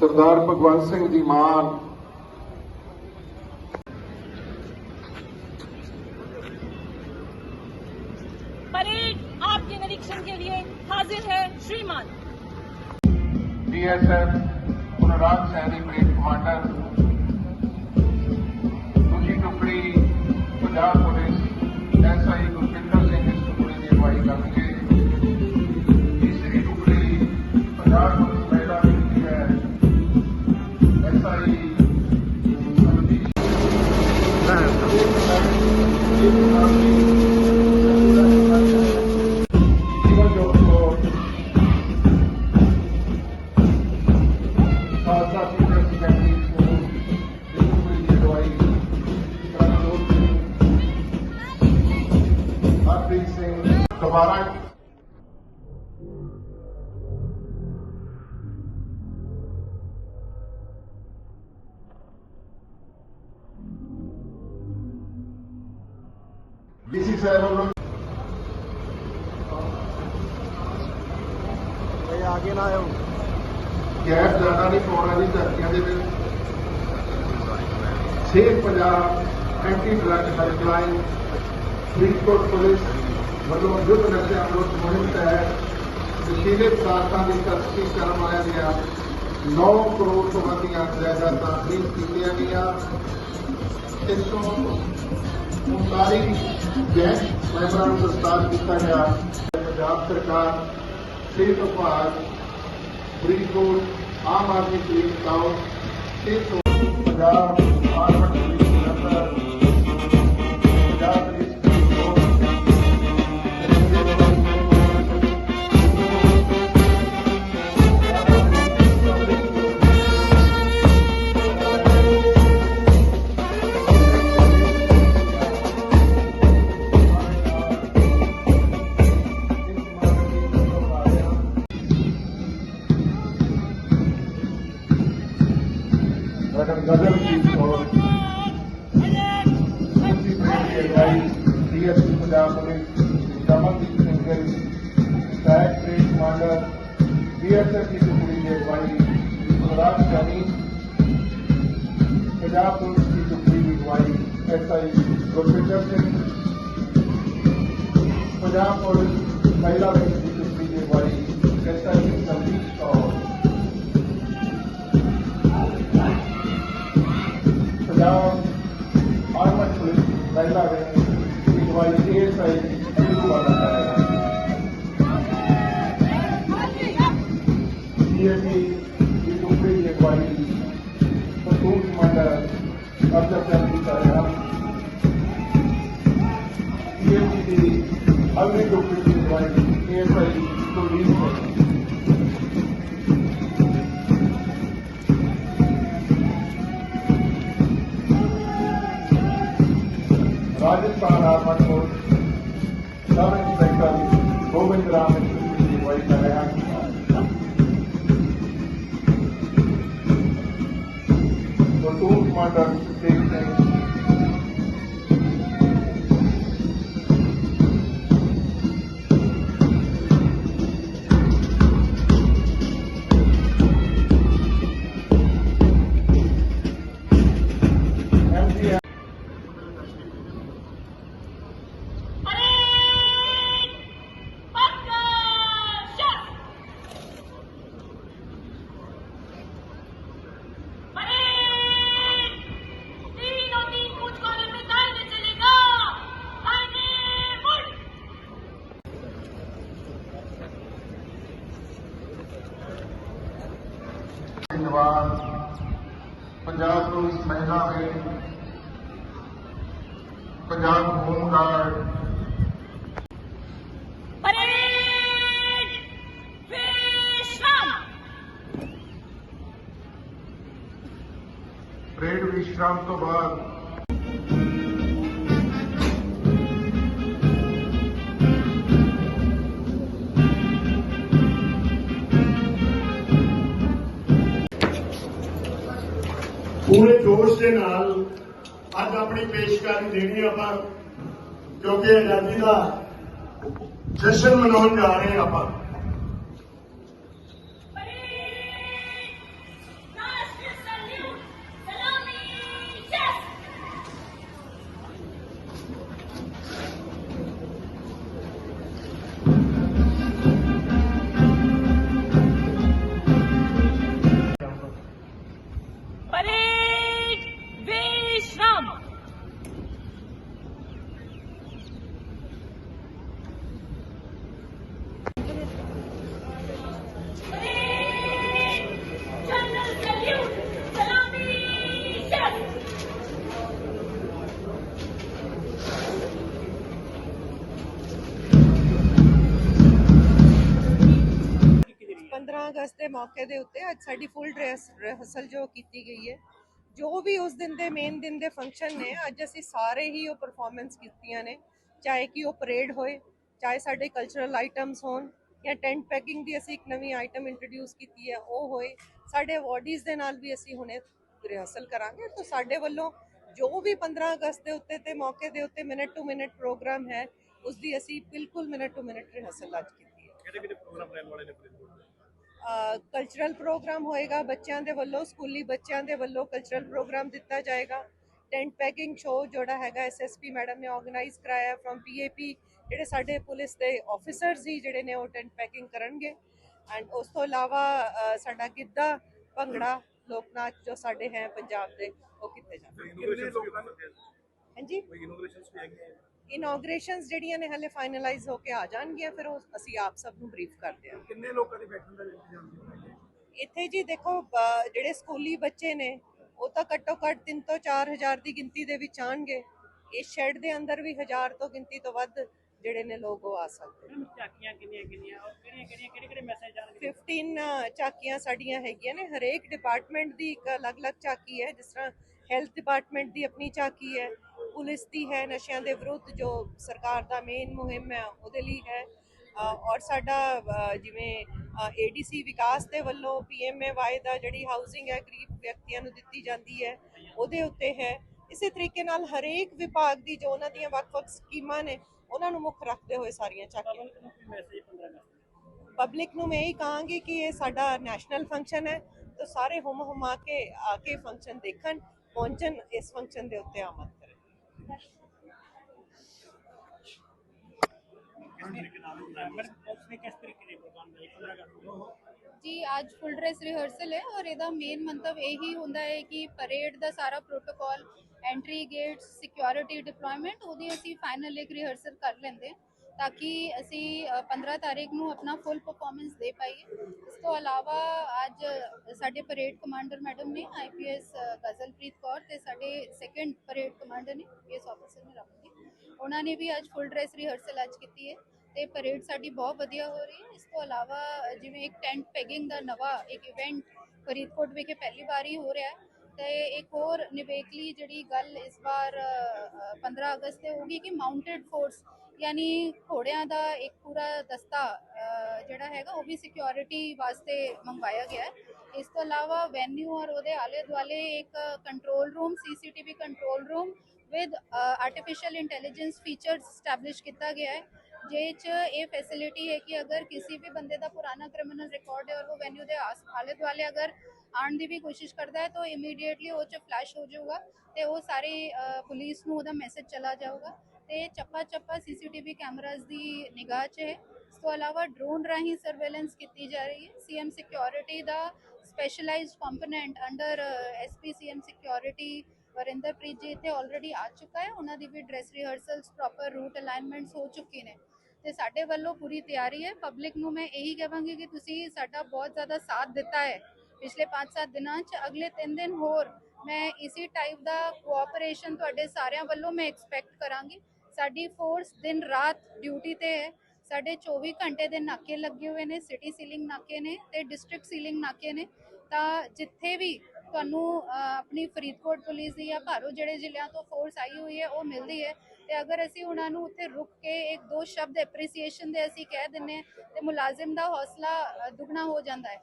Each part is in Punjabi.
ਸਰਦਾਰ ਭਗਵੰਤ ਸਿੰਘ ਜੀ ਮਾਨ ਬੀਐਸਐਫ ਪੁਨਰਾਜ ਸੈਨਿਕ ਬ੍ਰਿਗੇਡ ਕਮਾਂਡਰ ਡੀਸੀ ਸਾਹਿਬ ਵੱਲੋਂ ਆਗੇ ਨਾ ਆਇਓ ਗੈਰ ਜ਼ਿਆਦਾ ਨਹੀਂ ਪਾਉਣਾ ਜੀ ਧਰਤੀਆਂ ਦੇ ਵਿੱਚ safe Punjab anti drug helpline Faridkot police ਵੱਲੋਂ ਯੁੱਧ ਨਸ਼ਿਆਂ ਵਿਰੁੱਧ ਮੁਹਿੰਮ ਤਹਿਤ ਨਸ਼ੀਲੇ ਪਦਾਰਥਾਂ ਦੀ ਤਸਕਰੀ ਕਰਨ ਵਾਲਿਆਂ ਦੀਆਂ 9 ਕਰੋੜ ਤੋਂ ਵੱਧ ਦੀਆਂ ਜਾਇਦਾਦਾਂ ਫਰੀਦ ਕੀਤੀਆਂ ਗਈਆਂ। 339 ਗੈਂਗ ਮੈਂਬਰਾਂ ਨੂੰ ਗ੍ਰਿਫਤਾਰ ਕੀਤਾ ਗਿਆ। ਪੰਜਾਬ ਸਰਕਾਰ, ਸਿਹਤ ਵਿਭਾਗ, ਫਰੀਦਕੋਟ, ਆਮ ਆਦਮੀ ਪੁਲਿਸ ਕਾਉ ਤੇ ਪੰਜਾਬ ਪੰਜਾਬ ਪੁਲਿਸ ਦੀ ਟੁਕੜੀ ਦੀ ਅਗਵਾਈ ਐਸਆਈ ਗੁਰਪਿੰਦਰ ਸਿੰਘ ਪੰਜਾਬ ਪੁਲਿਸ ਮਹਿਲਾ ਵਿੰਗ ਦੀ ਟੁਕੜੀ ਦੀ ਅਗਵਾਈ SI Sandeep Kaur Punjab armed police ਮਹਿਲਾ ਵਿੰਗ ਦੀ ਅਗਵਾਈ ਏਐਸਆਈ ਅਫਸਰ ਸਾਹਿਬ ਦੀ ਕਰਾਂਗਾ ਡੀਐਸਪੀ ਦੀ ਅਗਲੀ ਟੁਕੜੀ ਦੀ ਅਗਵਾਈ ASI Kuldeep Singh Rajasthan armed force sub inspector Gobind Ram ਦੀ ਅਗਵਾਈ ਕਰ ਰਿਹਾ platoon commander Punjab home guard parade ਵਿਸ਼ਰਾਮ ਤੋਂ ਬਾਅਦ। ਪੂਰੇ ਜੋਸ਼ ਦੇ ਨਾਲ ਅੱਜ ਆਪਣੀ ਪੇਸ਼ਕਾਰੀ ਦੇਣੀ ਆਪਾਂ ਕਿਉਂਕਿ ਆਜ਼ਾਦੀ ਦਾ ਜਸ਼ਨ ਮਨਾਉਣ ਜਾ ਰਹੇ ਹਾਂ ਆਪਾਂ। ਮੌਕੇ ਦੇ ਉੱਤੇ ਅੱਜ ਸਾਡੀ ਫੁੱਲ ਡਰੈਸ ਰਿਹਰਸਲ ਜੋ ਕੀਤੀ ਗਈ ਹੈ, ਜੋ ਵੀ ਉਸ ਦਿਨ ਦੇ ਮੇਨ ਦਿਨ ਦੇ ਫੰਕਸ਼ਨ ਨੇ, ਅੱਜ ਅਸੀਂ ਸਾਰੇ ਹੀ ਉਹ ਪਰਫਾਰਮੈਂਸ ਕੀਤੀਆਂ ਨੇ, ਚਾਹੇ ਕਿ ਉਹ ਪਰੇਡ ਹੋਏ, ਚਾਹੇ ਸਾਡੇ ਕਲਚਰਲ ਆਈਟਮਸ ਹੋਣ, ਜਾਂ ਟੈਂਟ ਪੈਕਿੰਗ ਦੀ ਅਸੀਂ ਇੱਕ ਨਵੀਂ ਆਈਟਮ ਇੰਟਰੋਡਿਊਸ ਕੀਤੀ ਹੈ, ਉਹ ਹੋਏ, ਸਾਡੇ ਅਵਾਰਡੀਜ਼ ਦੇ ਨਾਲ ਵੀ ਅਸੀਂ ਹੁਣੇ ਰਿਹਰਸਲ ਕਰਾਂਗੇ। ਤਾਂ ਸਾਡੇ ਵੱਲੋਂ ਜੋ ਵੀ 15 ਅਗਸਤ ਦੇ ਉੱਤੇ ਤੇ ਮੌਕੇ ਦੇ ਉੱਤੇ ਮਿੰਟ ਟੂ ਮਿੰਟ ਪ੍ਰੋਗਰਾਮ ਹੈ, ਉਸ ਦੀ ਅਸੀਂ ਬਿਲਕੁਲ ਮਿੰਟ ਟੂ ਮਿੰਟ ਰਿਹਰਸਲ ਅੱਜ ਕੀਤੀ ਹੈ। ਕਿਹੜੇ ਕਿਹੜੇ ਪ੍ਰੋਗਰਾਮ ਰਹਿਣ ਵਾਲੇ ਨੇ ਕਲਚਰਲ ਪ੍ਰੋਗਰਾਮ ਹੋਏਗਾ ਬੱਚਿਆਂ ਦੇ ਵੱਲੋਂ ਸਕੂਲੀ ਬੱਚਿਆਂ ਦੇ ਵੱਲੋਂ ਕਲਚਰਲ ਪ੍ਰੋਗਰਾਮ ਦਿੱਤਾ ਜਾਏਗਾ। ਟੈਂਟ ਪੈਕਿੰਗ ਸ਼ੋਅ ਜਿਹੜਾ ਹੈਗਾ ਐਸਐਸਪੀ ਮੈਡਮ ਨੇ ਆਰਗੇਨਾਈਜ਼ ਕਰਾਇਆ ਫਰਮ ਪੀਏਪੀ ਜਿਹੜੇ ਸਾਡੇ ਪੁਲਿਸ ਦੇ ਆਫੀਸਰਸ ਹੀ ਜਿਹੜੇ ਨੇ ਉਹ ਟੈਂਟ ਪੈਕਿੰਗ ਕਰਨਗੇ। ਐਂਡ ਉਸ ਤੋਂ ਇਲਾਵਾ ਸਾਡਾ ਗਿੱਧਾ ਭੰਗੜਾ ਲੋਕ ਨਾਚ ਜੋ ਸਾਡੇ ਹੈ ਪੰਜਾਬ ਦੇ ਉਹ ਵੀ ਹੋਣਗੇ ਹਾਂਜੀ? ਵੀ ਇਨੋਗ੍ਰੇਸ਼ਨਸ ਜਿਹੜੀਆਂ ਨੇ ਹਲੇ ਫਾਈਨਲਾਈਜ਼ ਹੋ ਕੇ ਆ ਜਾਣਗੀਆਂ ਫਿਰ ਉਹ ਅਸੀਂ ਆਪ ਸਭ ਨੂੰ ਬਰੀਫ ਕਰਦੇ ਹਾਂ। ਕਿੰਨੇ ਲੋਕਾਂ ਦੇ ਬੈਠਣ ਦਾ ਇੰਤਜ਼ਾਮ ਕੀਤਾ ਹੈ ਇੱਥੇ ਜੀ ਦੇਖੋ ਜਿਹੜੇ ਸਕੂਲੀ ਬੱਚੇ ਨੇ ਉਹ ਤਾਂ ਘੱਟੋ ਘੱਟ 3 ਤੋਂ 4000 ਦੀ ਗਿਣਤੀ ਦੇ ਵਿੱਚ ਆਣਗੇ ਇਸ ਸ਼ੈੱਡ ਦੇ ਅੰਦਰ ਵੀ 1000 ਤੋਂ ਗਿਣਤੀ ਤੋਂ ਵੱਧ ਜਿਹੜੇ ਨੇ ਲੋਕ ਉਹ ਆ ਸਕਦੇ ਨੇ। ਝਾਕੀਆਂ ਕਿੰਨੀਆਂ ਕਿੰਨੀਆਂ ਔਰ ਕਿਹੜੀਆਂ ਕਿਹੜੀਆਂ ਕਿਹੜੇ ਕਿਹੜੇ ਮੈਸੇਜ ਜਾਣਗੇ 15 ਝਾਕੀਆਂ ਸਾਡੀਆਂ ਹੈਗੀਆਂ ਨੇ ਹਰੇਕ ਡਿਪਾਰਟਮੈਂਟ ਦੀ ਇੱਕ ਅਲੱਗ-ਅਲੱਗ ਝਾਕੀ ਹੈ ਜਿਸ ਤਰ੍ਹਾਂ ਹੈਲਥ ਡਿਪਾਰਟਮੈਂਟ ਦੀ ਆਪਣੀ ਝਾਕੀ ਹੈ ਪੁਲਿਸ ਦੀ ਹੈ ਨਸ਼ਿਆਂ ਦੇ ਵਿਰੁੱਧ ਜੋ ਸਰਕਾਰ ਦਾ ਮੇਨ ਮੁਹਿੰਮ ਹੈ ਉਹਦੇ ਲਈ ਹੈ। ਔਰ ਸਾਡਾ ਜਿਵੇਂ ਏਡੀਸੀ ਵਿਕਾਸ ਦੇ ਵੱਲੋਂ ਪੀਐਮਏਵਾਈ ਦਾ ਜਿਹੜੀ ਹਾਊਸਿੰਗ ਹੈ ਗਰੀਬ ਵਿਅਕਤੀਆਂ ਨੂੰ ਦਿੱਤੀ ਜਾਂਦੀ ਹੈ ਉਹਦੇ ਉੱਤੇ ਹੈ। ਇਸੇ ਤਰੀਕੇ ਨਾਲ ਹਰੇਕ ਵਿਭਾਗ ਦੀ ਜੋ ਉਹਨਾਂ ਦੀਆਂ ਵੱਖ-ਵੱਖ ਸਕੀਮਾਂ ਨੇ ਉਹਨਾਂ ਨੂੰ ਮੁੱਖ ਰੱਖਦੇ ਹੋਏ ਸਾਰੀਆਂ ਝਾਕੀਆਂ ਪਬਲਿਕ ਨੂੰ ਕੋਈ ਮੈਸੇਜ 15 ਅਗਸਤ ਪਬਲਿਕ ਨੂੰ ਮੈਂ ਇਹ ਕਹਾਂਗੀ ਕਿ ਇਹ ਸਾਡਾ ਨੈਸ਼ਨਲ ਫੰਕਸ਼ਨ ਹੈ ਤਾਂ ਸਾਰੇ ਹੁਮ ਹੁਮਾ ਕੇ ਆ ਕੇ ਫੰਕਸ਼ਨ ਦੇਖਣ। ਪਹੁੰਚਣ ਇਸ ਫੰਕਸ਼ਨ ਦੇ ਉੱਤੇ ਆਮਦ ਕਰਨ ਕਿਸ ਤਰੀਕੇ ਨਾਲ ਮੈਡਮ ਪੁਲਿਸ ਨੇ ਕਿਸ ਤਰੀਕੇ ਦੇ ਪ੍ਰੋਗਰਾਮ ਬਣਾਏ 15 ਅਗਸਤ ਨੂੰ। ਜੀ ਅੱਜ ਫੁੱਲ ਡਰੈਸ ਰਿਹਰਸਲ ਹੈ ਔਰ ਇਹਦਾ ਮੇਨ ਮੰਤਵ ਇਹੀ ਹੁੰਦਾ ਹੈ ਕਿ ਪਰੇਡ ਦਾ ਸਾਰਾ protocol entry gates security deployment ਉਹਦੀ ਅਸੀਂ ਫਾਈਨਲ ਇੱਕ ਰਿਹਰਸਲ ਕਰ ਲੈਂਦੇ ਤਾਂ ਕਿ ਅਸੀਂ ਅ, 15 ਤਾਰੀਖ ਨੂੰ ਆਪਣਾ ਫੁੱਲ ਪਰਫਾਰਮੈਂਸ ਦੇ ਪਾਈਏ। ਤੋਂ ਇਲਾਵਾ ਅੱਜ ਸਾਡੇ ਪਰੇਡ ਕਮਾਂਡਰ ਮੈਡਮ ਨੇ ਆਈਪੀਐਸ ਗਜ਼ਲਪ੍ਰੀਤ ਕੌਰ ਤੇ ਸਾਡੇ ਸੈਕੰਡ ਪਰੇਡ ਕਮਾਂਡਰ ਨੇ ਪੀਐਸ ਆਫੀਸਰ ਨੇ ਰਾਮਦੀ ਉਹਨਾਂ ਨੇ ਵੀ ਅੱਜ ਫੁੱਲ ਡਰੈਸ ਰਿਹਰਸਲ ਅੱਜ ਕੀਤੀ ਹੈ ਤੇ ਪਰੇਡ ਸਾਡੀ ਬਹੁਤ ਵਧੀਆ ਹੋ ਰਹੀ ਹੈ ਇਸ ਤੋਂ ਇਲਾਵਾ ਜਿਵੇਂ ਇੱਕ ਟੈਂਟ ਪੈਗਿੰਗ ਦਾ ਨਵਾਂ ਇੱਕ ਇਵੈਂਟ ਫਰੀਦਕੋਟ ਵਿਖੇ ਪਹਿਲੀ ਵਾਰ ਹੀ ਹੋ ਰਿਹਾ ਹੈ ਤੇ ਇੱਕ ਹੋਰ ਨਿਵੇਕਲੀ ਜਿਹੜੀ ਗੱਲ ਇਸ ਵਾਰ ਅ, 15 ਅਗਸਤ ਤੇ ਹੋਗੀ ਕਿ ਮਾਊਂਟਡ ਫੋਰਸ ਯਾਨੀ ਘੋੜਿਆਂ ਦਾ ਇੱਕ ਪੂਰਾ ਦਸਤਾ ਜਿਹੜਾ ਹੈਗਾ, ਉਹ ਵੀ ਸਿਕਿਉਰਿਟੀ ਵਾਸਤੇ ਮੰਗਵਾਇਆ ਗਿਆ ਇਸ ਤੋਂ ਇਲਾਵਾ ਵੈਨਿਊ ਔਰ ਉਹਦੇ ਆਲੇ ਦੁਆਲੇ ਇੱਕ control room CCTV control room with artificial intelligence features establish ਕੀਤਾ ਗਿਆ ਹੈ। ਜਿਹ 'ਚ ਇਹ ਫੈਸਿਲਿਟੀ ਹੈ ਕਿ ਅਗਰ ਕਿਸੇ ਵੀ ਬੰਦੇ ਦਾ ਪੁਰਾਣਾ ਕ੍ਰਿਮੀਨਲ ਰਿਕਾਰਡ ਹੈ ਔਰ ਉਹ ਵੈਨਿਊ ਦੇ ਆਸ ਆਲੇ ਦੁਆਲੇ ਅਗਰ ਆਉਣ ਦੀ ਵੀ ਕੋਸ਼ਿਸ਼ ਕਰਦਾ ਹੈ, ਤਾਂ ਇਮੀਡੀਏਟਲੀ ਉਹ 'ਚ ਫਲੈਸ਼ ਹੋ ਜਾਊਗਾ ਤੇ ਉਹ ਸਾਰੇ ਪੁਲਿਸ ਨੂੰ ਉਹਦਾ ਮੈਸੇਜ ਚਲਾ ਜਾਊਗਾ। ਤੇ ਚੱਪਾ ਚੱਪਾ ਸੀਸੀਟੀਵੀ ਕੈਮਰਾਜ਼ ਦੀ ਨਿਗਾਹ 'ਚ ਹੈ। ਇਸ ਤੋਂ ਇਲਾਵਾ ਡਰੋਨ ਰਾਹੀਂ ਸਰਵੇਲੈਂਸ ਕੀਤੀ ਜਾ ਰਹੀ ਹੈ। ਸੀਐਮ ਸਿਕਿਉਰਿਟੀ ਦਾ specialised component under SP CM security Varinderpreet ji ਇੱਥੇ ਆਲਰੇਡੀ ਆ ਚੁੱਕਾ ਹੈ। ਉਹਨਾਂ ਦੀ ਵੀ dress rehearsals proper route alignments ਹੋ ਚੁੱਕੇ ਨੇ। ਤੇ ਸਾਡੇ ਵੱਲੋਂ ਪੂਰੀ ਤਿਆਰੀ ਹੈ। ਪਬਲਿਕ ਨੂੰ ਮੈਂ ਇਹੀ ਕਹਾਂਗੀ ਕਿ ਤੁਸੀਂ ਸਾਡਾ ਬਹੁਤ ਜ਼ਿਆਦਾ ਸਾਥ ਦਿੱਤਾ ਹੈ। ਪਿਛਲੇ 5-7 ਦਿਨਾਂ 'ਚ ਅਗਲੇ 3 ਦਿਨ ਹੋਰ ਮੈਂ ਇਸੇ ਟਾਈਪ ਦਾ ਕੋਆਪਰੇਸ਼ਨ ਤੁਹਾਡੇ ਸਾਰਿਆਂ ਵੱਲੋਂ ਮੈਂ ਐਕਸਪੈਕਟ ਕਰਾਂਗੀ। ਸਾਡੀ ਫੋਰਸ ਦਿਨ ਰਾਤ ਡਿਊਟੀ ਤੇ ਹੈ। ਸਾਡੇ 24 ਘੰਟੇ ਦੇ ਨਾਕੇ ਲੱਗੇ ਹੋਏ ਨੇ ਸਿਟੀ ਸੀਲਿੰਗ ਨਾਕੇ ਨੇ ਤੇ ਡਿਸਟ੍ਰਿਕਟ ਸੀਲਿੰਗ ਨਾਕੇ ਨੇ। ਤਾਂ ਜਿੱਥੇ ਵੀ ਤੁਹਾਨੂੰ ਆਪਣੀ ਫਰੀਦਕੋਟ ਪੁਲਿਸ ਦੀ ਜਾਂ ਭਾਰੋ ਜਿਹੜੇ ਜ਼ਿਲ੍ਹਿਆਂ ਤੋਂ ਫੋਰਸ ਆਈ ਹੋਈ ਹੈ, ਉਹ ਮਿਲਦੀ ਹੈ। ਤੇ ਅਗਰ ਅਸੀਂ ਉਹਨਾਂ ਨੂੰ ਉੱਥੇ ਰੁਕ ਕੇ ਇੱਕ ਦੋ ਸ਼ਬਦ ਐਪਰੀਸੀਏਸ਼ਨ ਦੇ ਅਸੀਂ ਕਹਿ ਦਿੰਨੇ ਹਾਂ, ਤੇ ਮੁਲਾਜ਼ਮ ਦਾ ਹੌਸਲਾ ਦੁੱਗਣਾ ਹੋ ਜਾਂਦਾ ਹੈ।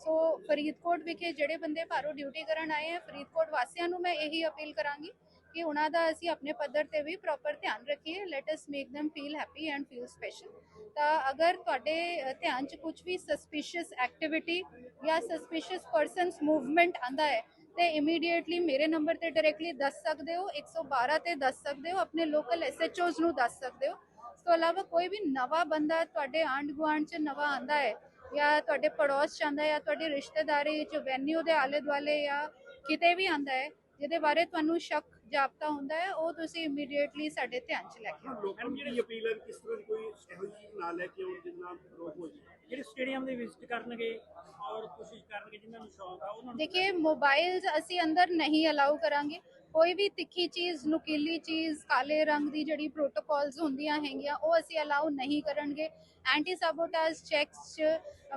ਸੋ ਫਰੀਦਕੋਟ ਵਿਖੇ ਜਿਹੜੇ ਬੰਦੇ ਭਾਰੋ ਡਿਊਟੀ ਕਰਨ ਆਏ ਹੈ, ਫਰੀਦਕੋਟ ਵਾਸੀਆਂ ਨੂੰ ਮੈਂ ਇਹੀ ਅਪੀਲ ਕਰਾਂਗੀ ਕਿ ਉਹਨਾਂ ਦਾ ਅਸੀਂ ਆਪਣੇ ਪੱਧਰ ਤੇ ਵੀ ਪ੍ਰੋਪਰ ਧਿਆਨ ਰੱਖੀਏ let us make them feel happy and feel special ਤਾਂ ਅਗਰ ਤੁਹਾਡੇ ਧਿਆਨ 'ਚ ਕੁਝ ਵੀ ਸਸਪੀਸ਼ੀਅਸ ਐਕਟੀਵਿਟੀ ਜਾਂ ਸਸਪੀਸ਼ੀਅਸ ਪਰਸਨਸ ਮੂਵਮੈਂਟ ਆਂਦਾ ਹੈ, ਤੇ ਇਮੀਡੀਏਟਲੀ ਮੇਰੇ ਨੰਬਰ ਤੇ ਡਾਇਰੈਕਟਲੀ ਦੱਸ ਸਕਦੇ ਹੋ 112 ਤੇ ਦੱਸ ਸਕਦੇ ਹੋ, ਆਪਣੇ ਲੋਕਲ ਐਸਐਚਓਜ਼ ਨੂੰ ਦੱਸ ਸਕਦੇ ਹੋ। ਇਸ ਤੋਂ ਇਲਾਵਾ ਕੋਈ ਵੀ ਨਵਾਂ ਬੰਦਾ ਤੁਹਾਡੇ ਆਂਢ ਗੁਆਂਢ 'ਚ ਨਵਾਂ ਆਂਦਾ ਹੈ ਜਾਂ ਤੁਹਾਡੇ ਪੜੋਸ 'ਚ ਆਂਦਾ ਜਾਂ ਤੁਹਾਡੀ ਰਿਸ਼ਤੇਦਾਰੀ 'ਚ ਵੈਨਿਊ ਦੇ ਆਲੇ ਦੁਆਲੇ ਜਾਂ ਕਿਤੇ ਵੀ ਆਂਦਾ ਹੈ, ਜਿਹਦੇ ਬਾਰੇ ਤੁਹਾਨੂੰ ਸ਼ੱਕ ਜਾਪਤਾ ਹੁੰਦਾ ਹੈ ਉਹ ਤੁਸੀਂ ਇਮੀਡੀਏਟਲੀ ਸਾਡੇ ਧਿਆਨ 'ਚ ਲੈ ਕੇ ਆਓ ਲੋਕਾਂ ਨੂੰ ਜਿਹੜੀ ਅਪੀਲ ਹੈ ਕਿ ਕਿਸ ਤਰ੍ਹਾਂ ਦੀ ਕੋਈ ਇਹੋ ਜਿਹੀ ਚੀਜ਼ ਨਾ ਲੈ ਕੇ ਆਉਣ ਜਿਸ ਨਾਲ ਰੋਕ ਹੋ ਜਾਏ ਜਿਹੜੇ ਸਟੇਡੀਅਮ ਦੇ ਵਿਜ਼ਿਟ ਕਰਨਗੇ ਔਰ ਕੋਸ਼ਿਸ਼ ਕਰਨਗੇ ਜਿਨ੍ਹਾਂ ਨੂੰ ਸ਼ੌਕ ਆ ਉਹਨਾਂ ਨੂੰ ਦੇਖिए ਮੋਬਾਈਲਸ ਅਸੀਂ ਅੰਦਰ ਨਹੀਂ ਅਲਾਉ ਕਰਾਂਗੇ। ਕੋਈ ਵੀ ਤਿੱਖੀ ਚੀਜ਼ ਨੁਕੀਲੀ ਚੀਜ਼ ਕਾਲੇ ਰੰਗ ਦੀ ਜਿਹੜੀ ਪ੍ਰੋਟੋਕਾਲਸ ਹੁੰਦੀਆਂ ਹੈਗੀਆਂ ਉਹ ਅਸੀਂ ਅਲਾਉ ਨਹੀਂ ਕਰਨਗੇ। ਐਂਟੀ ਸਾਬੋਟਾਜ ਚੈਕਸ 'ਚ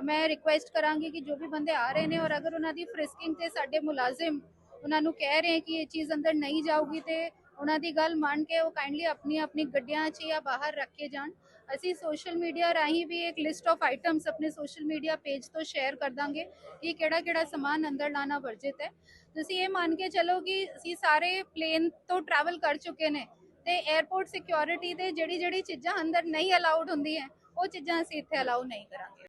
ਮੈਂ ਰਿਕੁਐਸਟ ਕਰਾਂਗੀ ਕਿ ਜੋ ਵੀ ਬੰਦੇ ਆ ਰਹੇ ਨੇ ਔਰ ਅਗਰ ਉਹਨਾਂ ਦੀ ਫ੍ਰਿਸਕਿੰਗ ਤੇ ਸਾਡੇ ਮੁਲਾਜ਼ਮ ਉਹਨਾਂ ਨੂੰ ਕਹਿ ਰਹੇ ਕਿ ਇਹ ਚੀਜ਼ ਅੰਦਰ ਨਹੀਂ ਜਾਊਗੀ ਤੇ ਉਹਨਾਂ ਦੀ ਗੱਲ ਮੰਨ ਕੇ ਉਹ ਕਾਈਂਡਲੀ ਆਪਣੀ ਆਪਣੀ ਗੱਡੀਆਂ 'ਚ ਜਾਂ ਬਾਹਰ ਰੱਖ ਕੇ ਜਾਣ। ਅਸੀਂ ਸੋਸ਼ਲ ਮੀਡੀਆ ਰਾਹੀਂ ਵੀ ਇੱਕ ਲਿਸਟ ਆਫ ਆਈਟਮਸ ਆਪਣੇ ਸੋਸ਼ਲ ਮੀਡੀਆ ਪੇਜ ਤੋਂ ਸ਼ੇਅਰ ਕਰ ਦਾਂਗੇ ਕਿ ਕਿਹੜਾ ਕਿਹੜਾ ਸਮਾਨ ਅੰਦਰ ਲਾਣਾ ਵਰਜਿਤ ਹੈ। ਤੁਸੀਂ ਇਹ ਮੰਨ ਕੇ ਚੱਲੋ ਕਿ ਅਸੀਂ ਸਾਰੇ ਪਲੇਨ ਤੋਂ ਟਰੈਵਲ ਕਰ ਚੁੱਕੇ ਨੇ ਤੇ 에어ਪੋਰਟ ਸਿਕਿਉਰਿਟੀ ਦੇ ਜਿਹੜੀ ਜਿਹੜੀ ਚੀਜ਼ਾਂ ਅੰਦਰ ਨਹੀਂ ਅਲਾਉਡ ਹੁੰਦੀਆਂ, ਉਹ ਚੀਜ਼ਾਂ ਅਸੀਂ ਇੱਥੇ ਅਲਾਉ ਨਹੀਂ ਕਰਾਂਗੇ।